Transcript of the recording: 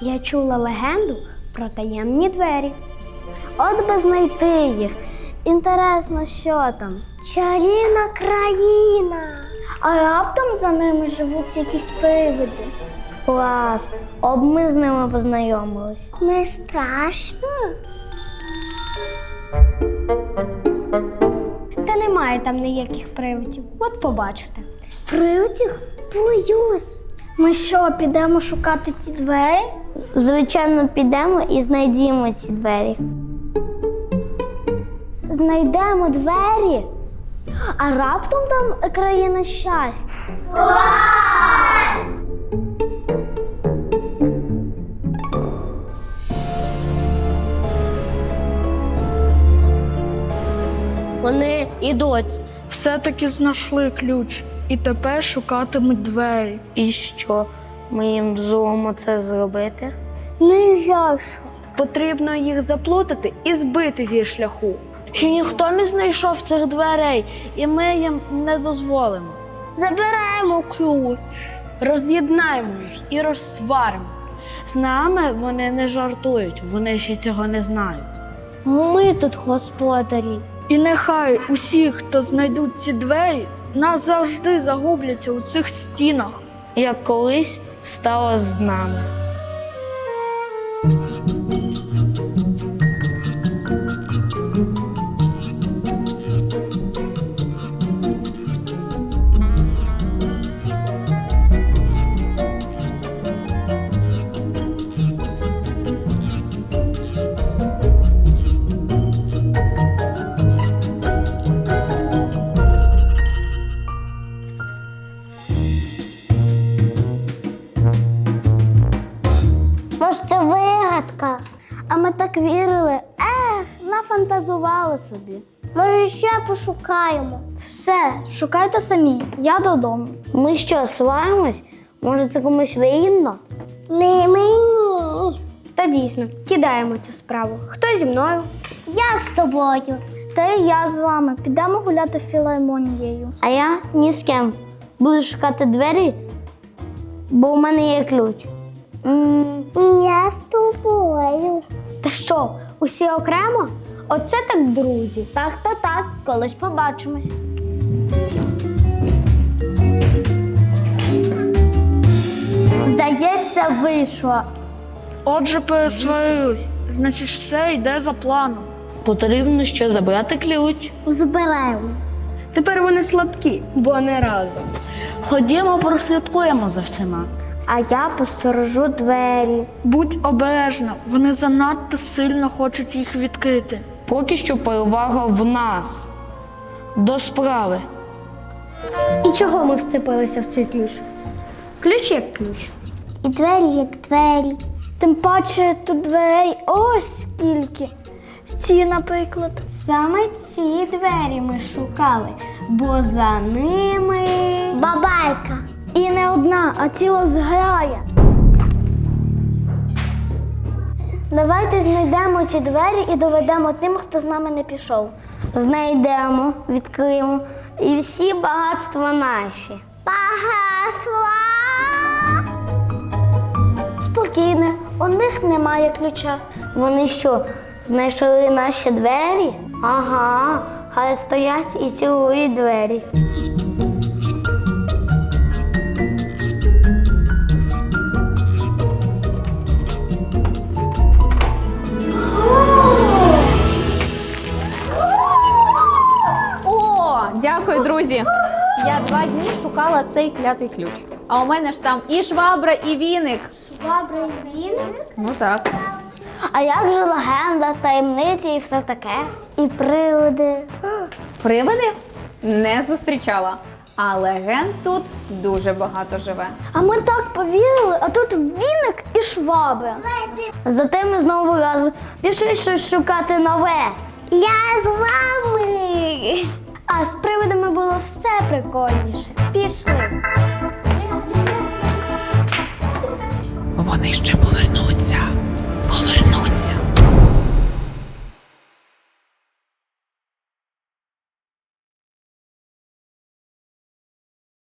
Я чула легенду про таємні двері. От би знайти їх. Інтересно, що там. Чарівна країна. А раптом за ними живуть якісь привиди. Клас, об ми з ними познайомились. Не страшно. Та немає там ніяких привидів. От побачите. Привидів? Боюсь. Ми що, підемо шукати ці двері? Звичайно, підемо і знайдемо ці двері. Знайдемо двері. А раптом там країна щастя. Вони йдуть. Все-таки знайшли ключ і тепер шукатимуть двері. І що? Ми їм дозволимо це зробити? Не я що. Потрібно їх заплутати і збити зі шляху. Ще ніхто не знайшов цих дверей, і ми їм не дозволимо. Забираємо ключ. Роз'єднаємо їх і розсваримо. З нами вони не жартують, вони ще цього не знають. Ми тут господарі. І нехай усі, хто знайдуть ці двері, назавжди загубляться у цих стінах. Як колись стало з нами. Вірили. Ех, нафантазували собі. Може, ще пошукаємо. Все, шукайте самі. Я додому. Ми що, сваримось? Може, це комусь вигідно? Не мені. Та дійсно, кидаємо цю справу. Хто зі мною? Я з тобою. Та і я з вами. Підемо гуляти філармонією. А я ні з ким. Буду шукати двері, бо у мене є ключ. Я з тобою. Що, усі окремо? Оце так друзі. Так, то так, колись побачимось. Здається, вийшло. Отже, пересварились, значить, все йде за планом. Потрібно ще забрати ключ. Забираємо. Тепер вони слабкі, бо не разом. Ходімо, прослідкуємо за всіма. А я посторожу двері. Будь обережна, вони занадто сильно хочуть їх відкрити. Поки що перевага в нас. До справи. І чого ми вцепилися в цей ключ? Ключ як ключ. І двері як двері. Тим паче тут дверей ось скільки. Ці, наприклад. Саме ці двері ми шукали, бо за ними. Бабайка. І не одна, а ціла зграя. Давайте знайдемо ці двері і доведемо тим, хто з нами не пішов. Знайдемо, відкриємо. І всі багатства наші. Багатства! Спокійно, у них немає ключа. Вони що, знайшли наші двері? Ага, хай стоять і цілують двері. О, дякую, друзі. Я два дні шукала цей клятий ключ. А у мене ж там і швабра, і віник. Швабра і віник? Ну так. А як же легенда, таємниці і все таке? І приводи. Привиди не зустрічала. А легенд тут дуже багато живе. А ми так повірили, а тут віник і шваби. Зате ми знову разом пішли щось шукати нове. Я з вами. А з привидами було все прикольніше. Пішли. Вони ще повернуться.